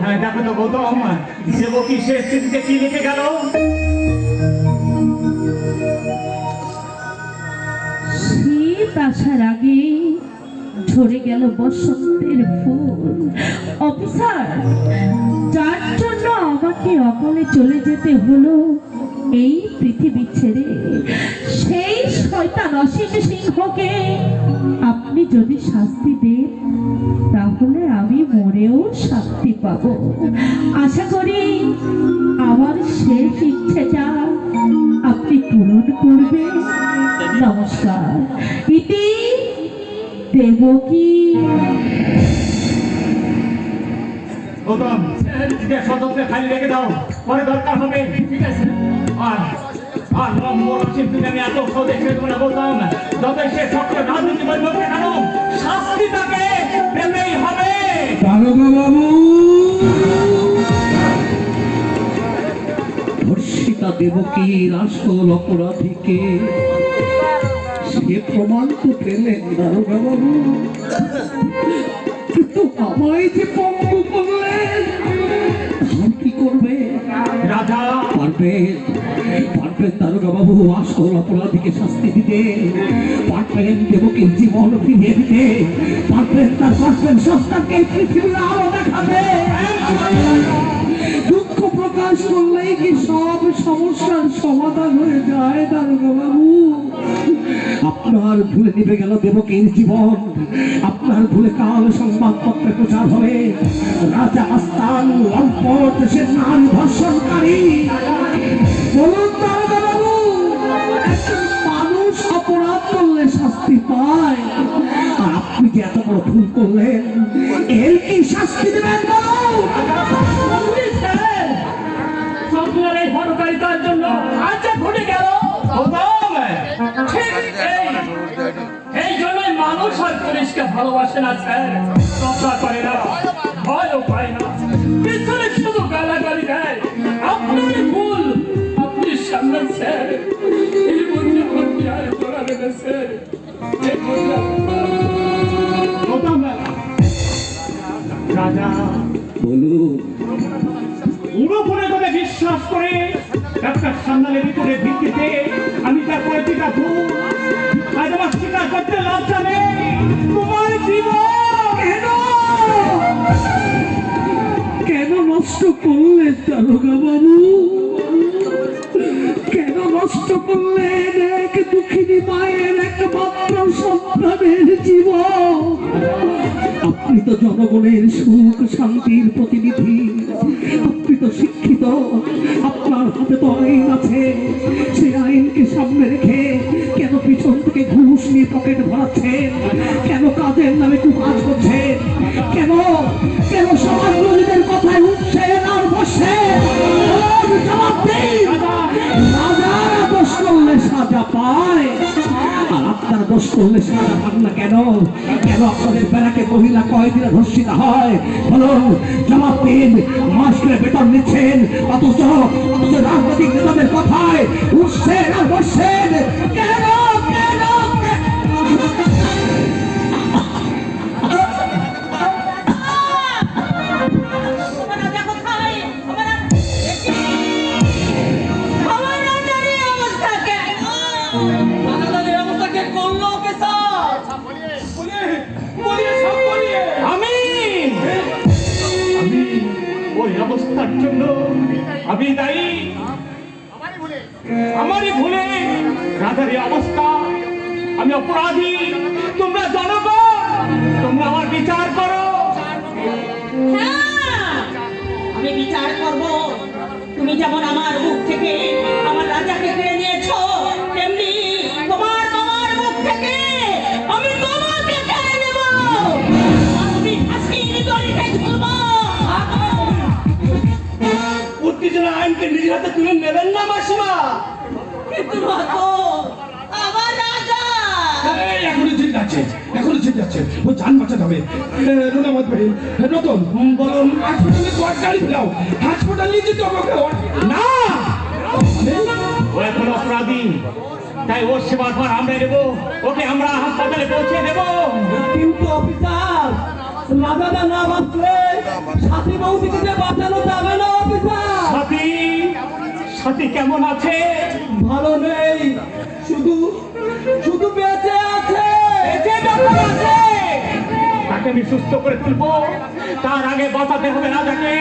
হ্যাঁ দেখো তো গৌতম। দেবকী শেষ চিঠিতে কি লিখে গেল? আসার আগে ঝরে গেল বসন্তের ফুল। অফিসার, যার জন্য আমাকে অকালে চলে যেতে হলো এই পৃথিবী ছেড়ে, সেই শয়তান অসীম সিংহকে আপনি যদি শাস্তি দেন, তাহলে আমি মরেও শাস্তি পাব। আশা করি আমার শেষ ইচ্ছেটা আপনি পূরণ করবেন। দেবকী গৌতম চিঠিটা সযত্নে খালি রেখে দাও। পরে দরকার হবে। ঠিক আছে। আর আর নম্বর শিল্পী আমি এত সহজে ছেড়ে দেবো গৌতম যত সে সক্রিয় রাজনীতি বলব কেন শাস্তি তাকে পেতেই হবে? বাবু ধর্ষিতা দেবকীর আসল অপরাধীকে সে প্রমাণ তো পেলেন কিন্তু আমায় যে পঙ্গু করলেন আর কি করবে? রাজা। পারবে পারবেন আসল অপরাধীকে শাস্তি দিতে। পারবেন দেবকীর জীবন ফিরিয়ে দিতে। পারবেন তার সস্তাকে পৃথিবীর আলো দেখাবে দুঃখ প্রকাশ করলেই কি সব সমস্যার সমাধান হয়ে যায় দারোগা বাবু? আপনার ভুলে নিভে গেল দেবকীর জীবন। আপনার ভুলে কাল সংবাদপত্রে প্রচার হবে। রাজা আস্তান, লম্পট সে নারী ধর্ষণকারী। বলুন শাস্তি পায়। আর আপনি যে এত বড় ভুল করলেন, এর কি শাস্তি দেবেন এই হটকারিতার জন্য যা ঘটে গেল এই জন্যই মানুষ আর পুলিশকে ভালোবাসে না স্যার শ্রদ্ধা করে না। ভয়ও পায় না পিছনে শুধু গালাগালি দেয় আপনার ভুল আপনি সামনে স্যার এই মধ্যে ভর্তি আর জড়াবে না স্যার রাজা, বলুন। পুরোপুরি করে বিশ্বাস করে? ডাক্তার ভিত্তিতে আমি তার পরিচিতা ভুল আজ আমার স্বীকার করতে লজ্জা নেই। তোমার জীবন কেন? কেন নষ্ট করলেন দারোগা বাবু? কেন নষ্ট করলেন এক দুঃখিনী মায়ের একমাত্র সন্তানের জীবন? আপনি তো জনগণের সুখ শান্তির প্রতিনিধি আপনি তো শিক্ষিত, আপনার হাতে তো আইন আছে। সেই আইনকে সামনে রেখে কেন পিছন থেকে ঘুষ নিয়ে পকেট ভরাচ্ছেন কেন কাজের নামে খুব কাজ করছেন কেন কেন সমাজ বিরোধীদের কথায় উঠছেন আর। রাজারা দোষ করলে সাজা পায়। আর আপনার দোষ করলে সাজা পান না কেন? বেলাকে মহিলা কয়েকদিনে ধর্ষিত হয়। বলুন জমা পেন মাস করে বেতন নিচ্ছেন। অথচ অথচ রাজনৈতিক নেতাদের কথায়, উঠছেন আর বসছেন। কেন? অবস্থার জন্য আমি দায়ী। আমারই ভুলে রাজার অবস্থা। আমি অপরাধী। তোমরা জনগণ নিজের তুলে নেবেন না মাসিমা। কিন্তু আমার রাজা। এখনও জিত যাচ্ছে এখনও জিত যাচ্ছে ও যান বাঁচাতে হবে। রুনা মত ভাই নতুন বলো হাসপাতালে তো গাড়ি ফেলাও হাসপাতাল নিয়ে যেতে হবে না! ও এখন অপরাধী। তাই ওর সেবার পর আমরা নেব। ওকে আমরা হাসপাতালে পৌঁছে দেব। কিন্তু অফিসার রাজাদা না বাঁচলে সাথী বউ দিদিকে বাঁচানো যাবে সাথী কেমন আছে? ভালো নেই। শুধু শুধু বেঁচে আছে। তাকে আমি সুস্থ করে তুলবো। তার আগে বাঁচাতে হবে রাজাকে।